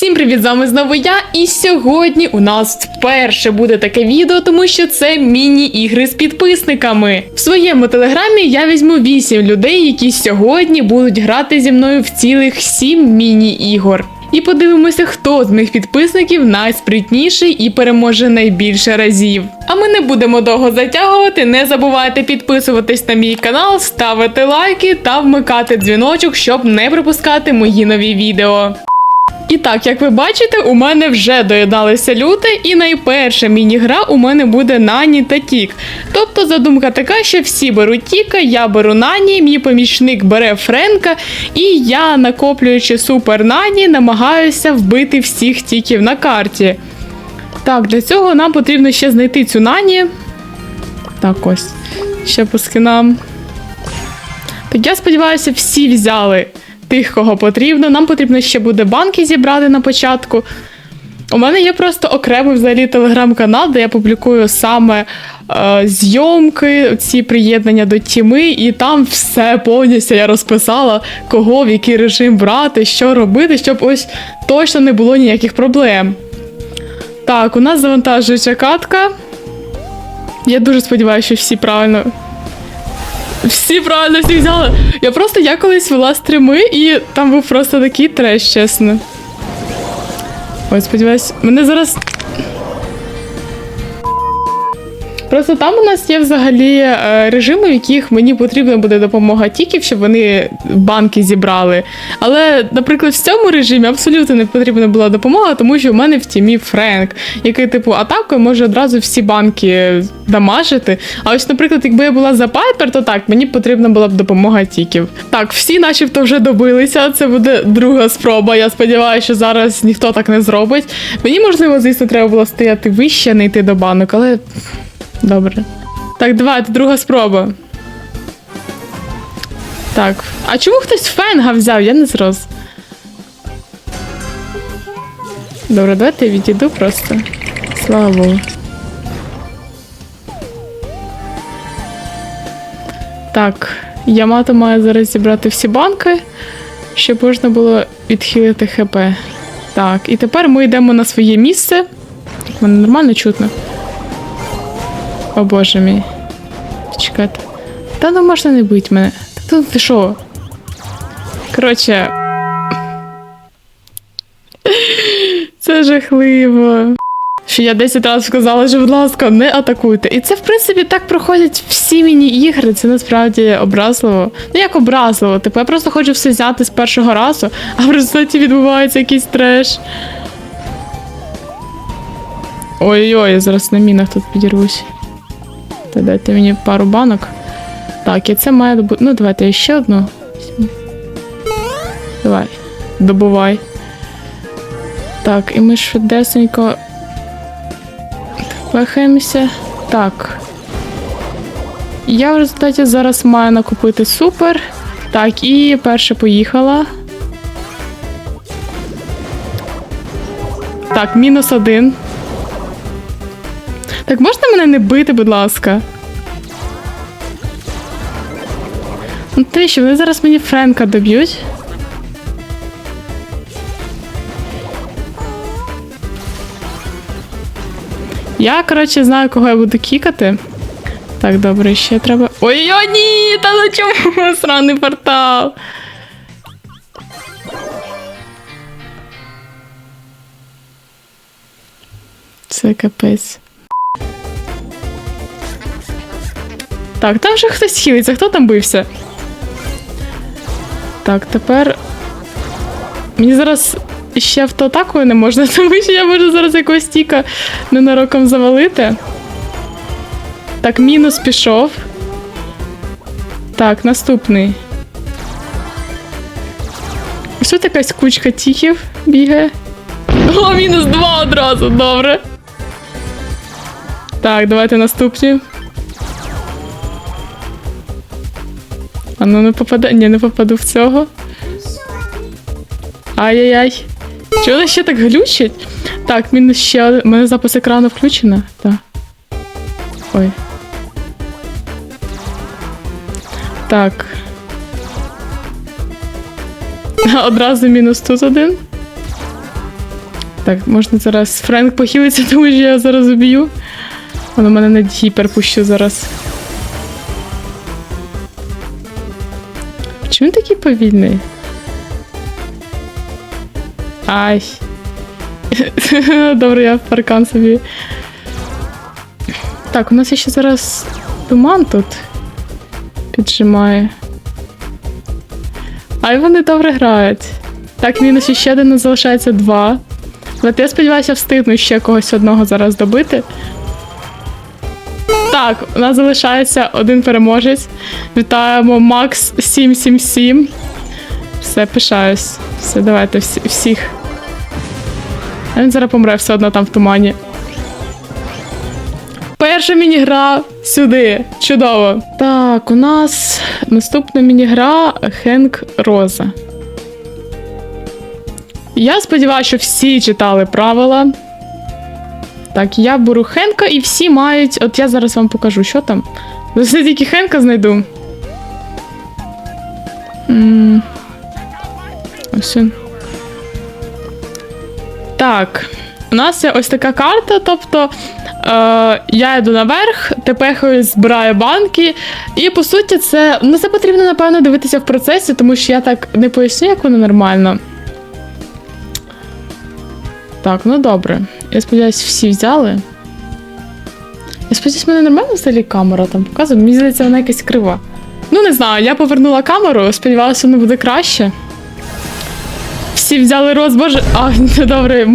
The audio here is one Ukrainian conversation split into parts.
Всім привіт, з вами знову я. І сьогодні у нас вперше буде таке відео, тому що це міні-ігри з підписниками. В своєму телеграмі я візьму 8 людей, які сьогодні будуть грати зі мною в цілих 7 міні-ігор. І подивимося, хто з моїх підписників найспритніший і переможе найбільше разів. А ми не будемо довго затягувати. Не забувайте підписуватись на мій канал, ставити лайки та вмикати дзвіночок, щоб не пропускати мої нові відео. І так, як ви бачите, у мене вже доєдналися люти, і найперша міні-гра у мене буде Нані та Тік. Тобто задумка така, що всі беруть Тіка, я беру Нані, мій помічник бере Френка, і я, накоплюючи супер Нані, намагаюся вбити всіх тіків на карті. Так, для цього нам потрібно ще знайти цю Нані. Так, ось. Ще по скинам. Так я сподіваюся, всі взяли тих, кого потрібно. Нам потрібно ще буде банки зібрати на початку. У мене є просто окремий взагалі телеграм-канал, де я публікую саме е, зйомки, ці приєднання до тіми, і там все повністю я розписала, кого в який режим брати, що робити, щоб ось точно не було ніяких проблем. Так, у нас завантажується катка. Я дуже сподіваюся, що всі правильно всі правильно всі взяли. Я просто я колись вела стріми, і там був просто такий треш, чесно. Ой, сподіваюсь, мене зараз. Просто там у нас є взагалі е, режими, в яких мені потрібна буде допомога тіків, щоб вони банки зібрали. Але, наприклад, в цьому режимі абсолютно не потрібна була допомога, тому що в мене в тімі Френк, який, типу, атакою може одразу всі банки дамажити. А ось, наприклад, якби я була за Пайпер, то так, мені потрібна була б допомога тіків. Так, всі начебто вже добилися. Це буде друга спроба. Я сподіваюся, що зараз ніхто так не зробить. Мені, можливо, звісно, треба було стояти вище, не йти до банок, але. Добре. Так, давайте, друга спроба. Так. А чому хтось фенга взяв? Я не зрос. Добре, давайте я відійду просто. Слава Богу. Так, Ямато має зараз зібрати всі банки, щоб можна було відхилити ХП. Так, і тепер ми йдемо на своє місце. Мене нормально чутно. О боже мій. Чекайте. Та ну можна не бить мене. Та тут ти що? Коротше. Це жахливо. Що я 10 разів сказала, що, будь ласка, не атакуйте. І це, в принципі, так проходять всі міні-ігри. Це насправді образливо. Ну, як образливо. Типу, я просто хочу все взяти з першого разу, а в результаті відбувається якийсь треш. Ой-ой, я зараз на мінах тут підірвусь. Та дайте мені пару банок. Так, і це має бути. Ну, давайте я ще одну. Давай, добувай. Так, і ми швидесенько. Пехаємося. Так. Я в результаті зараз маю накупити супер. Так, і перша поїхала. Так, мінус один. Так можна мене не бити, будь ласка? Ну, ти що, вони зараз мені Френка доб'ють. Я, коротше, знаю, кого я буду кікати. Так, добре, ще треба. Ой-ой, ні! Та ну чому сраний портал? Це капець. Так, там вже хтось хилиться, хто там бився? Так, тепер. Мені зараз ще автоатакою не можна, тому що я можу зараз якогось тіка ненароком завалити. Так, мінус пішов. Так, наступний. Тут якась кучка тіків бігає. О, мінус два одразу, добре. Так, давайте наступні. А ну не попаде. Ні, не попаду в цього. Ай-яй-яй. Чого вона ще так глючить? Так, мінус ще. У мене запис екрану включено? Так. Ой. Так. Одразу мінус тут один. Так, можна зараз Френк похилиться, тому що я зараз уб'ю. Воно мене на гіпер пущу зараз. Чому він такий повільний? Ай. Добре, я паркан собі. Так, у нас ще зараз туман тут піджимає. Ай, вони добре грають. Так, мінус ще один, залишається два. От я сподіваюся, встигну ще когось одного зараз добити. Так, у нас залишається один переможець. Вітаємо Макс 777. Все, пишаюсь. Все, давайте всі, всіх. А він зараз помре все одно там в тумані. Перша мінігра сюди. Чудово. Так, у нас наступна мінігра Хенк Роза. Я сподіваюся, що всі читали правила. Так, я беру Хенка і всі мають. От я зараз вам покажу, що там. Ось я тільки Хенка знайду. Ось. Так. У нас є ось така карта, тобто е, я йду наверх, тепехаю, збираю банки, і по суті, це. Ну, це потрібно, напевно, дивитися в процесі, тому що я так не поясню, як воно нормально. Так, ну добре. Я сподіваюся, всі взяли. Я сподіваюся, в мене нормально взагалі камера там показує. Мені здається, вона якась крива. Ну, не знаю, я повернула камеру, сподівалася, воно буде краще. Всі взяли роз, боже. А, ну добре,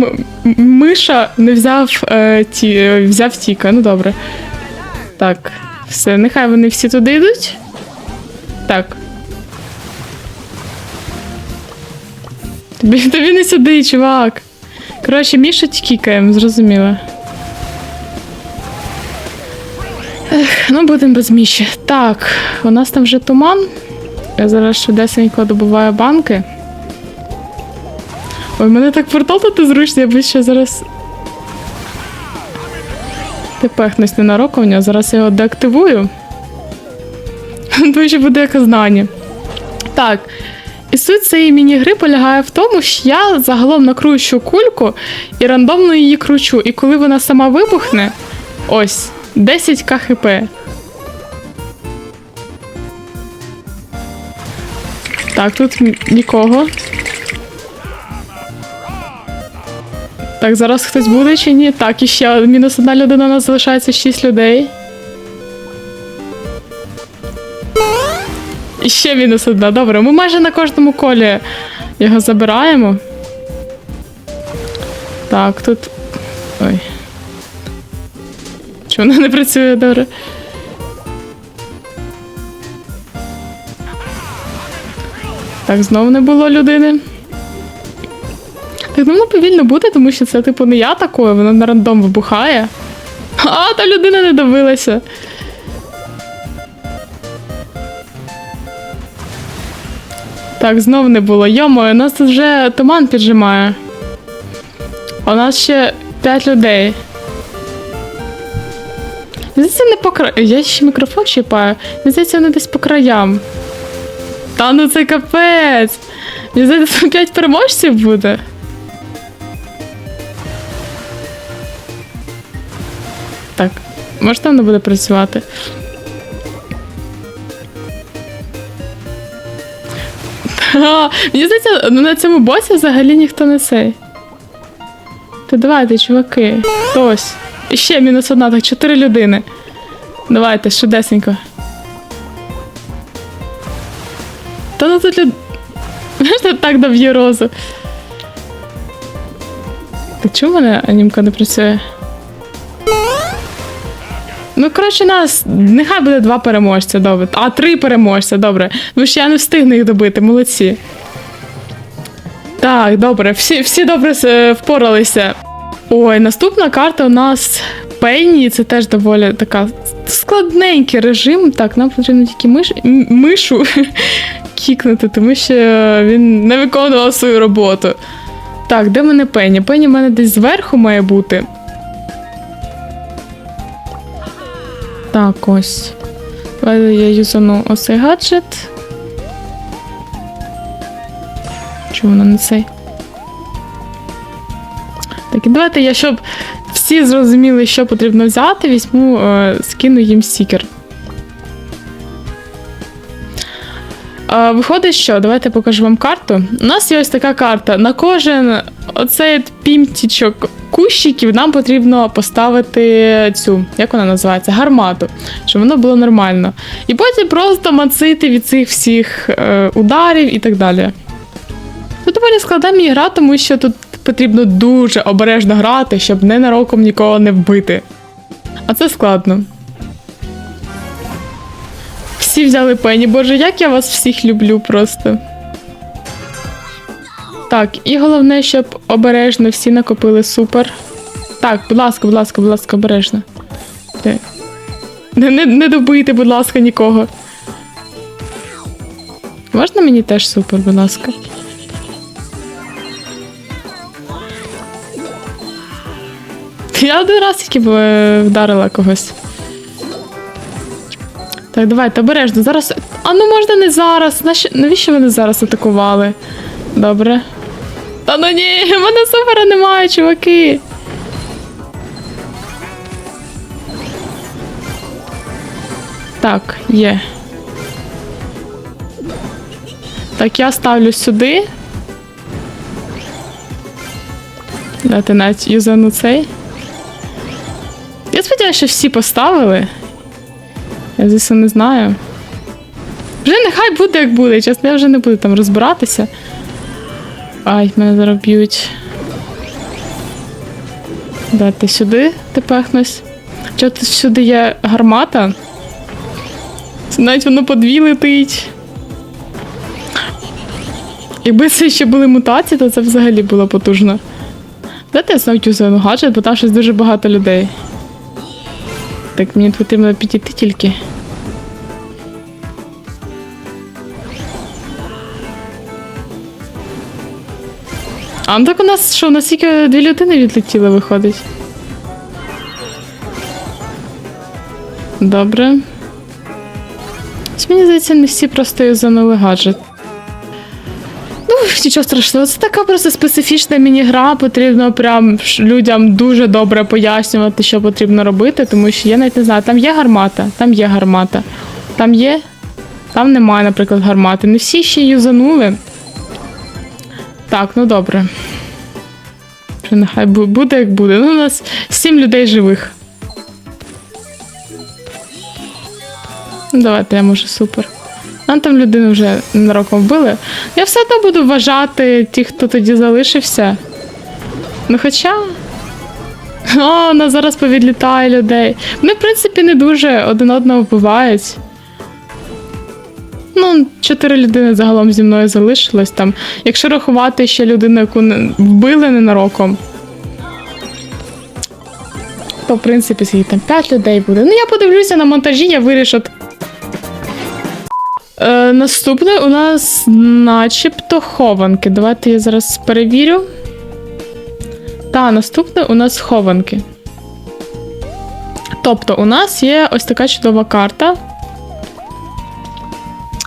миша не взяв е, ті, е, взяв тіка. Ну добре. Так, все, нехай вони всі туди йдуть. Так. Тобі, тобі не сюди, чувак. Коротше, Міша тікаємо, зрозуміло. Ех, ну будемо без Міші. Так, у нас там вже туман. Я зараз швидесенько добуваю банки. Ой, мене так портал тут зручний, я би ще зараз. Тепехнусь ненароком в нього, зараз я його деактивую. Що буде як знання. Так. І суть цієї міні-гри полягає в тому, що я загалом накручу кульку і рандомно її кручу. І коли вона сама вибухне, ось, 10 КХП. Так, тут нікого. Так, зараз хтось буде чи ні? Так, і ще мінус одна людина, у нас залишається 6 людей. І ще мінус одна. Добре, ми майже на кожному колі його забираємо. Так, тут. Ой. Чому вона не працює добре? Так, знову не було людини. Так, ну воно повільно буде, тому що це, типу, не я такою, воно на рандом вибухає. А, та людина не дивилася. Так, знов не було. Йомо, у нас тут вже туман піджимає. У нас ще 5 людей. Здається, не по краю. Я ще мікрофон чіпаю. Здається, вони десь по краям. Та ну це капець. Мені здається, 5 переможців буде. Так, може там не буде працювати. Та, Мені здається, ну, на цьому босі взагалі ніхто не цей. Та давайте, чуваки. Хтось. І ще мінус одна, так чотири людини. Давайте, швидесенько. Та ну тут люд... Можна так доб'ю розу. Так чому мене анімка не працює? Ну, коротше, нас нехай буде два переможця, добре. А, три переможця, добре. Ну що я не встигну їх добити, молодці. Так, добре, всі, всі добре е, впоралися. Ой, наступна карта у нас Пенні, це теж доволі така складненький режим. Так, нам потрібно тільки миш... мишу кікнути, тому що він не виконував свою роботу. Так, де мене Пенні? Пенні в мене десь зверху має бути. Так, ось. Давайте я юзану ось цей гаджет. Чому воно не цей? Так, і давайте я, щоб всі зрозуміли, що потрібно взяти, візьму, е, скину їм стікер. Виходить, що давайте покажу вам карту. У нас є ось така карта. На кожен оцей пімтічок кущиків нам потрібно поставити цю, як вона називається, гармату, щоб воно було нормально. І потім просто мацити від цих всіх е, ударів і так далі. Тут доволі складна мені гра, тому що тут потрібно дуже обережно грати, щоб ненароком нікого не вбити. А це складно. Всі взяли пені. Боже, як я вас всіх люблю просто. Так, і головне, щоб обережно всі накопили супер. Так, будь ласка, будь ласка, будь ласка, обережно. Не, не, не добийте, будь ласка, нікого. Можна мені теж супер, будь ласка? Я один раз тільки б, е, вдарила когось. Так, давайте обережно. Зараз. А ну можна не зараз. Нащо... Навіщо вони зараз атакували? Добре. Та ну ні, в мене супера немає, чуваки. Так, є. Так, я ставлю сюди. Дати навіть юзану цей. Я сподіваюся, що всі поставили. Я звісно не знаю. Вже нехай буде, як буде. Чесно, я вже не буду там розбиратися. Ай, мене зараз б'ють. Дати сюди тепехнусь. Чого тут сюди є гармата? Навіть воно по дві летить. Якби це ще були мутації, то це взагалі було потужно. Дайте я знов юзану гаджет, бо там щось дуже багато людей. Так, мені потрібно підійти тільки. А ну так у нас що, у нас тільки дві людини відлетіли, виходить. Добре. Мені здається, не всі просто юзанули гаджет. Нічого страшного, це така просто специфічна міні-гра. Потрібно прям людям дуже добре пояснювати, що потрібно робити, тому що я навіть не знаю, там є гармата, там є гармата. Там є, там немає, наприклад, гармати. Не всі ще юзанули. Так, ну добре. Нехай буде як буде. Ну, у нас сім людей живих. Ну, давайте, я може супер. Нам там людину вже ненароком вбили. Я все одно буду вважати тих, хто тоді залишився. Ну хоча. О, нас зараз повідлітає людей. Вони, в принципі, не дуже один одного вбивають. Ну, чотири людини загалом зі мною залишилось там. Якщо рахувати ще людину, яку вбили ненароком, то в принципі скільки там 5 людей буде. Ну, я подивлюся на монтажі, я вирішу. Е, наступне у нас начебто хованки. Давайте я зараз перевірю. Та, наступне у нас хованки. Тобто, у нас є ось така чудова карта.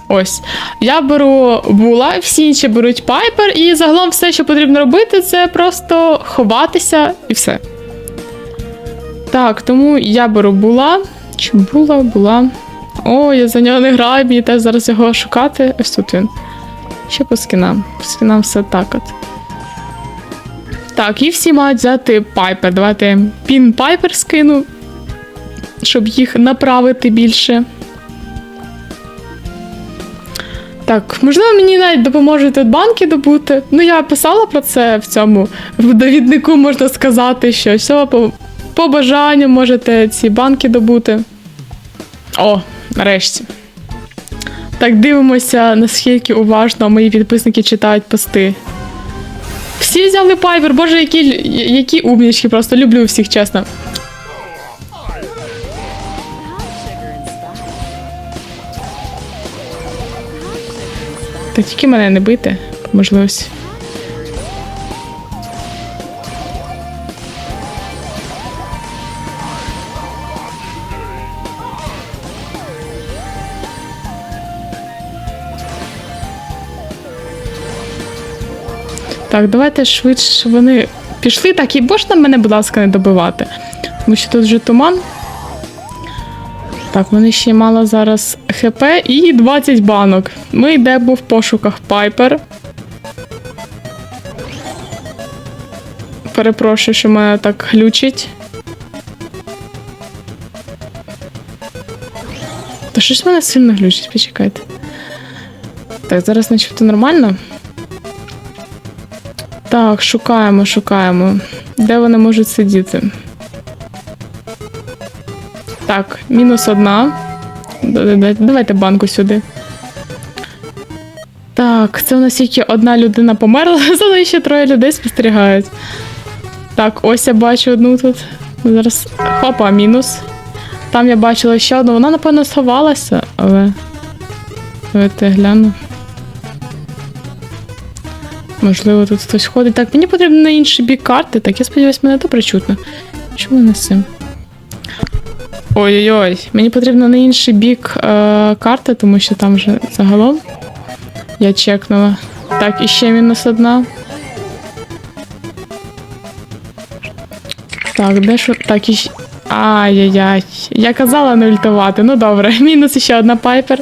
Ось. Я беру була, всі інші беруть пайпер, і загалом все, що потрібно робити, це просто ховатися і все. Так, тому я беру була. Чи була, була. О, я за нього не граю, мені теж зараз його шукати. Ось тут він. Ще по скінам. По скінам все так от. Так, і всі мають взяти пайпер. Давайте пін пайпер скину, щоб їх направити більше. Так, можливо, мені навіть допоможуть тут банки добути. Ну, я писала про це в цьому в довіднику, можна сказати, що все по, по бажанню можете ці банки добути. О, нарешті. Так, дивимося, наскільки уважно мої підписники читають пости. Всі взяли пайпер, боже, які, які умнічки, просто люблю всіх, чесно. Та тільки мене не бити, по Так, давайте швидше щоб вони пішли, так і можна мене, будь ласка, не добивати. Тому що тут вже туман. Так, мене ще мало зараз ХП і 20 банок. Ми йдемо в пошуках Пайпер. Перепрошую, що мене так глючить. Та щось мене сильно глючить, почекайте. Так, зараз начебто нормально. Так, шукаємо, шукаємо. Де вони можуть сидіти? Так, мінус одна. Давайте банку сюди. Так, це у нас тільки одна людина померла, зато ще троє людей спостерігають. Так, ось я бачу одну тут. Зараз. Хопа, мінус. Там я бачила ще одну. Вона, напевно, сховалася, але. Давайте гляну. Можливо, тут хтось ходить. Так, мені потрібно на інший бік карти. Так, я сподіваюся, мене добре чутно. Чому не цим? Ой-ой-ой, мені потрібно на інший бік е, карти, тому що там вже загалом я чекнула. Так, і ще мінус одна. Так, де що? Так, і ще. Ай-яй-яй. Я казала не ультувати. Ну добре, мінус ще одна пайпер.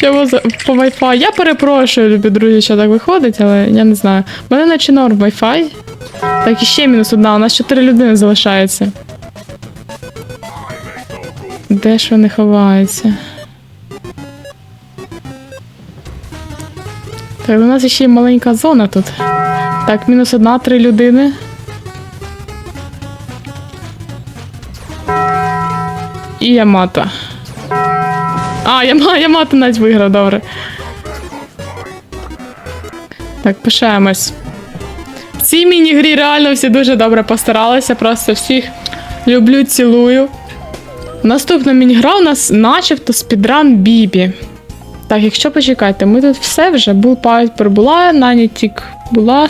За по Wi-Fi? Я перепрошую, любі друзі, що так виходить, але я не знаю. У мене наче норм Wi-Fi. Так, і ще мінус одна. У нас чотири людини залишається. Де ж вони ховаються? Так, у нас ще й маленька зона тут. Так, мінус одна, три людини. І Ямато. А, Яма, Ямато навіть виграв, добре. Так, пишаємось. В цій міні-грі реально всі дуже добре постаралися, просто всіх люблю, цілую. Наступна міні-гра у нас начебто спідран Бібі. Так, якщо почекайте, ми тут все вже. Був Пайпер була, Нанітік була,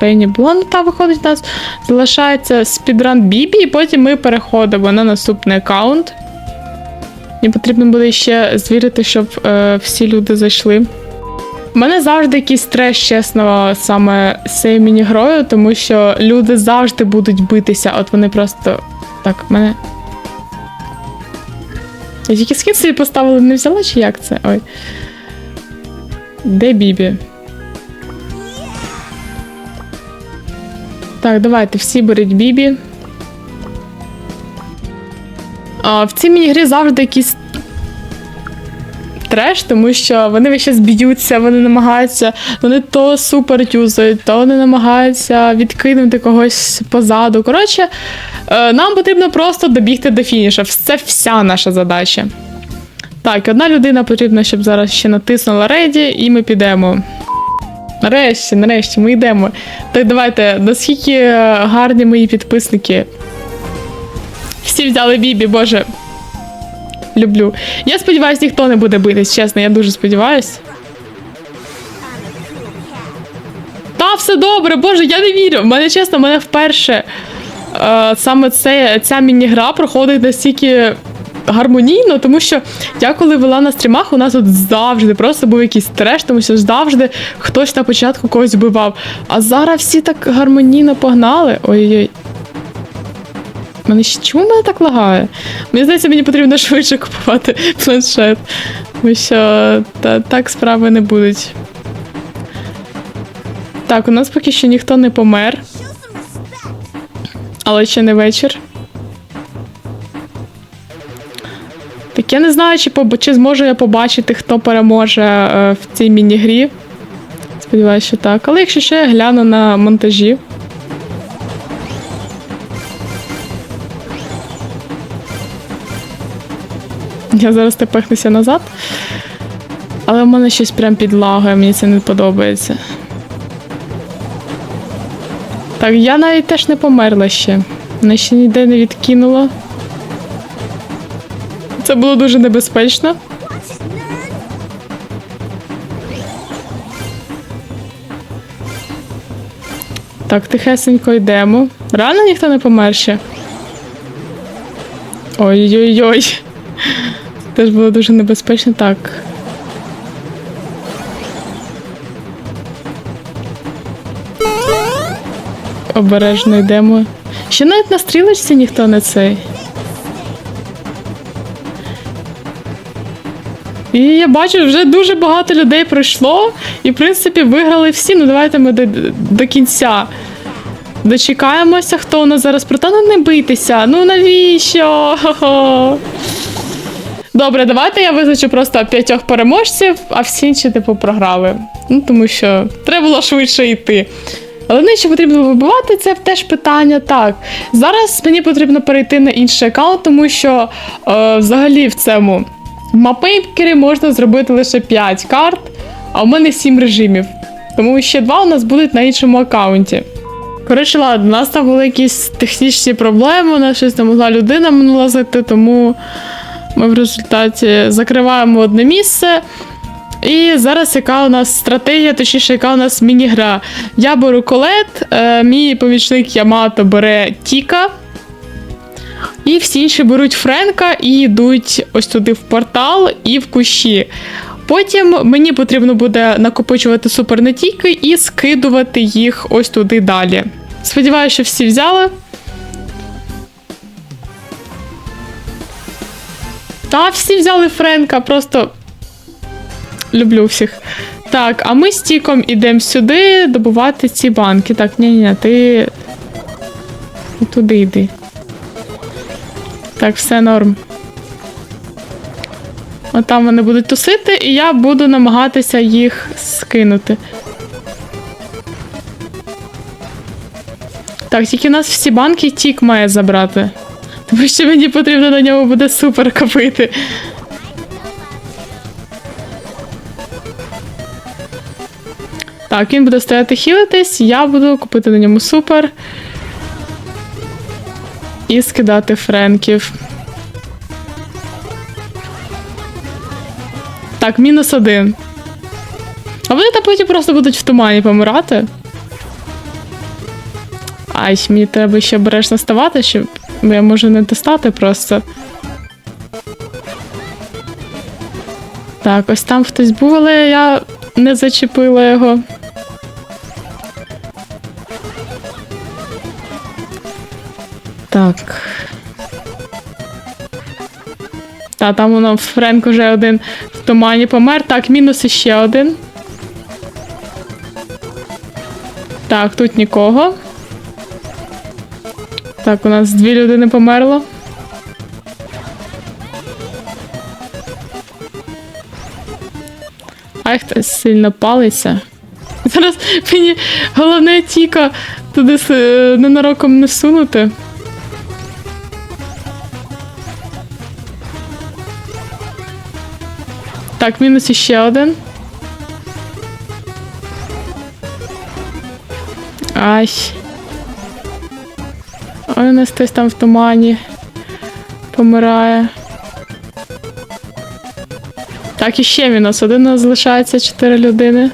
Пенні була, ну та виходить у нас. Залишається спідран Бібі, і потім ми переходимо на наступний аккаунт. Мені потрібно буде ще звірити, щоб е, всі люди зайшли. У мене завжди якийсь стрес, чесно, саме з цією міні-грою, тому що люди завжди будуть битися. От вони просто. Так, мене. Я тільки скид собі поставили, не взяла, чи як це? Ой. Де Бібі? Так, давайте всі беріть Бібі. А, в цій міні-грі завжди якийсь треш, тому що вони весь час б'ються, вони намагаються, вони то супер юзають, то вони намагаються відкинути когось позаду. Коротше, е, нам потрібно просто добігти до фінішу. Це вся наша задача. Так, одна людина потрібна, щоб зараз ще натиснула реді, і ми підемо. Нарешті, нарешті, ми йдемо. Так, давайте, наскільки гарні мої підписники. Всі взяли Бібі, боже. Люблю. Я сподіваюся, ніхто не буде битись, чесно, я дуже сподіваюся. Та, все добре, боже, я не вірю. В мене чесно, в мене вперше е, саме це, ця міні-гра проходить настільки гармонійно, тому що я коли вела на стрімах, у нас от завжди просто був якийсь треш, тому що завжди хтось на початку когось вбивав. А зараз всі так гармонійно погнали. Ой-ой. Мене чому мене так лагає? Мені здається, мені потрібно швидше купувати планшет. Тому що та, так справи не будуть. Так, у нас поки що ніхто не помер. Але ще не вечір. Так я не знаю, чи, поб... чи зможу я побачити, хто переможе е, в цій міні-грі. Сподіваюся, що так. Але якщо що, я гляну на монтажі. Я зараз тепехнуся назад. Але в мене щось прям підлагає, мені це не подобається. Так, я навіть теж не померла ще. Мене ще ніде не відкинуло. Це було дуже небезпечно. Так, тихесенько йдемо. Реально ніхто не помер ще? Ой-ой-ой. Теж було дуже небезпечно. Так. обережно йдемо. Ще навіть на стрілочці ніхто не цей. І я бачу, вже дуже багато людей пройшло, і, в принципі, виграли всі. Ну, давайте ми до, до кінця дочекаємося, хто у нас зараз проти. Ну, не бийтеся. Ну навіщо? Добре, давайте я визначу просто п'ятьох переможців, а всі інші, типу, програли. Ну, тому що треба було швидше йти. Але не що потрібно вибивати, це теж питання. Так. Зараз мені потрібно перейти на інший аккаунт, тому що е, взагалі в цьому мапейкері можна зробити лише 5 карт, а у мене 7 режимів. Тому ще два у нас будуть на іншому аккаунті. Коротше, ладно, у нас там були якісь технічні проблеми, у нас щось не могла людина минула зайти, тому ми в результаті закриваємо одне місце. І зараз яка у нас стратегія, точніше, яка у нас міні-гра. Я беру колет, е, мій помічник Ямато бере Тіка. І всі інші беруть Френка і йдуть ось туди в портал і в кущі. Потім мені потрібно буде накопичувати супернетійки і скидувати їх ось туди далі. Сподіваюся, що всі взяли. Та всі взяли Френка, просто люблю всіх. Так, а ми з Тіком ідемо сюди добувати ці банки. Так, ні-ні, ти туди йди. Так, все норм. От там вони будуть тусити, і я буду намагатися їх скинути. Так, тільки у нас всі банки тік має забрати. Тому що мені потрібно на ньому буде супер копити. Так, він буде стояти хілитись, я буду купити на ньому супер. І скидати френків. Так, мінус один. А вони та потім просто будуть в тумані помирати. Ай, мені треба ще обережно ставати, щоб я можу не достати просто. Так, ось там хтось був, але я не зачепила його. Так. Та, там воно Френк вже один в тумані помер. Так, мінус іще один. Так, тут нікого. Так, у нас дві людини померло. Ай, хтось сильно палиться. Зараз мені головне тіка туди ненароком не сунути. Так, мінус іще один. Ай. Ой, у нас хтось там в тумані помирає. Так, іще мінус один. У нас залишається 4 людини.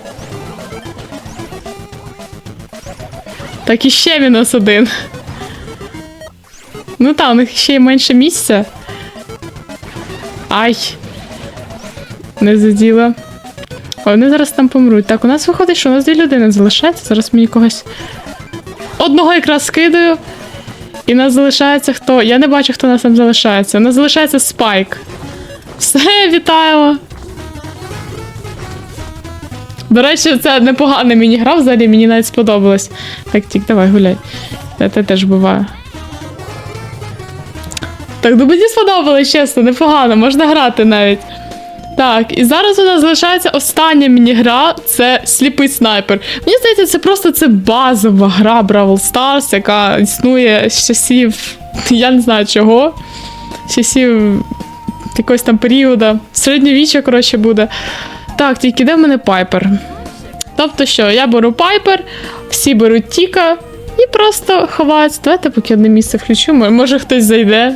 Так, іще мінус один. Ну так, у них ще й менше місця. Ай. Не заділа. Ой, вони зараз там помруть. Так, у нас виходить, що у нас дві людини залишається. Зараз мені когось. Одного якраз скидаю. І нас залишається хто? Я не бачу, хто нас там залишається. У нас залишається спайк. Все, вітаємо. До речі, це непогана міні-гра, взагалі мені навіть сподобалось. Так, тік, давай гуляй. Це теж буває. Так, ну мені сподобалось, чесно, непогано, можна грати навіть. Так, і зараз у нас залишається остання міні-гра, це сліпий снайпер. Мені здається, це просто це базова гра Бравл Stars, яка існує з часів, я не знаю чого, з часів якогось там періоду. Середньовіччя, коротше, буде. Так, тільки де в мене пайпер? Тобто що, я беру пайпер, всі беруть Тіка і просто ховаються. Давайте поки одне місце включу, може хтось зайде.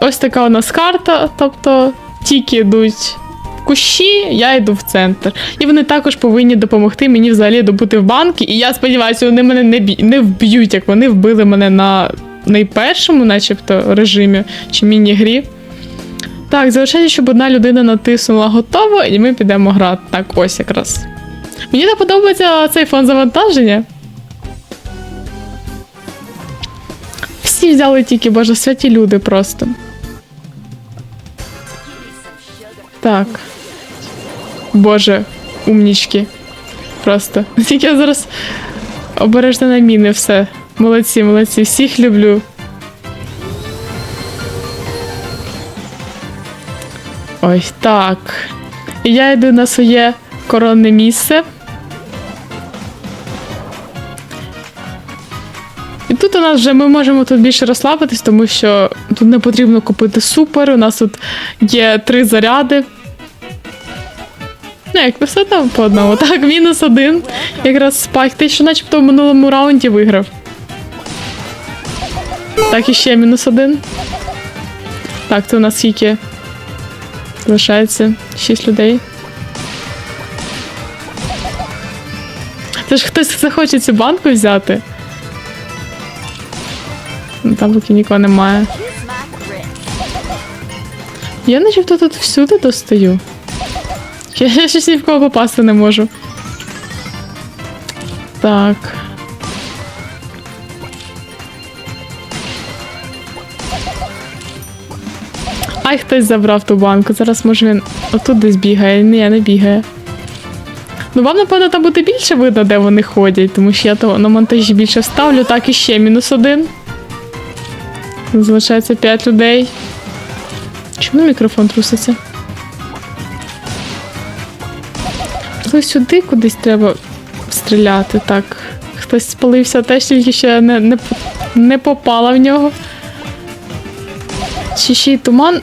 Ось така у нас карта, тобто тільки йдуть в кущі, я йду в центр. І вони також повинні допомогти мені взагалі добути в банки. І я сподіваюся, вони мене не, бі... не вб'ють, як вони вбили мене на найпершому, начебто, режимі чи міні-грі. Так, залишається, щоб одна людина натиснула готово, і ми підемо грати. Так, ось якраз. Мені не подобається цей фон завантаження. всі взяли тільки, боже, святі люди просто. Так. Боже, умнічки. Просто. Тільки я зараз обережно на міни все. Молодці, молодці, всіх люблю. Ось так. І я йду на своє коронне місце. Тут у нас вже ми можемо тут більше розслабитись, тому що тут не потрібно купити супер. У нас тут є три заряди. Ну, як все там по одному. Так, мінус один. Якраз спайк. Ти що начебто в минулому раунді виграв. Так, і ще мінус один. Так, то у нас скільки залишається? Шість людей. Це ж хтось захоче цю банку взяти. Там поки нікого немає. Я начебто тут всюди достаю. Я, я щось ні в кого попасти не можу. Так. Ай, хтось забрав ту банку. Зараз може він отут десь бігає. Ні, не бігає. Ну, вам, напевно, там буде більше видно, де вони ходять, тому що я то на монтажі більше вставлю. Так, і ще мінус один. Залишається 5 людей. Чому мікрофон труситься? Можливо, сюди кудись треба стріляти. Так. Хтось спалився, теж тільки ще не, не, не попала в нього. Чи ще й туман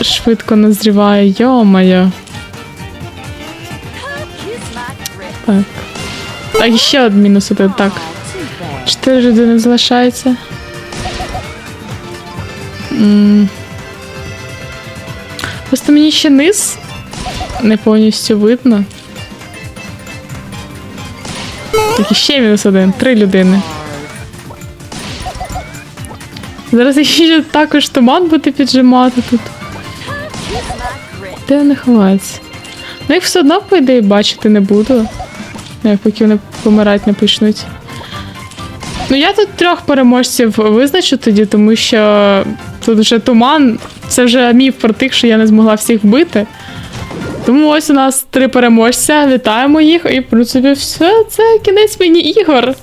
швидко назріває, йо-моє. Так. Так, ще один мінус один. Так. Чотири людини залишається. Просто мені ще низ не повністю видно. Так, і ще мінус один. Три людини. Зараз ще також туман буде піджимати тут. Де вони ховаються? Ну їх все одно, по ідеї, бачити не буду. Як поки вони помирати не почнуть. Ну я тут трьох переможців визначу тоді, тому що тут вже туман. Це вже міф про тих, що я не змогла всіх вбити. Тому ось у нас три переможця. Вітаємо їх, і в принципі все. Це кінець мені ігор.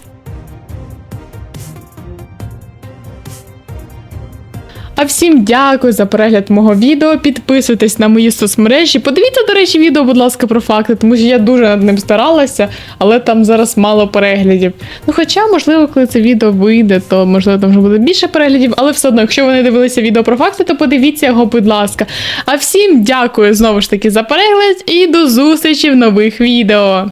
А всім дякую за перегляд мого відео. Підписуйтесь на мої соцмережі. Подивіться, до речі, відео, будь ласка, про факти, тому що я дуже над ним старалася, але там зараз мало переглядів. Ну, хоча, можливо, коли це відео вийде, то можливо там вже буде більше переглядів, але все одно, якщо ви не дивилися відео про факти, то подивіться його, будь ласка. А всім дякую знову ж таки за перегляд і до зустрічі в нових відео.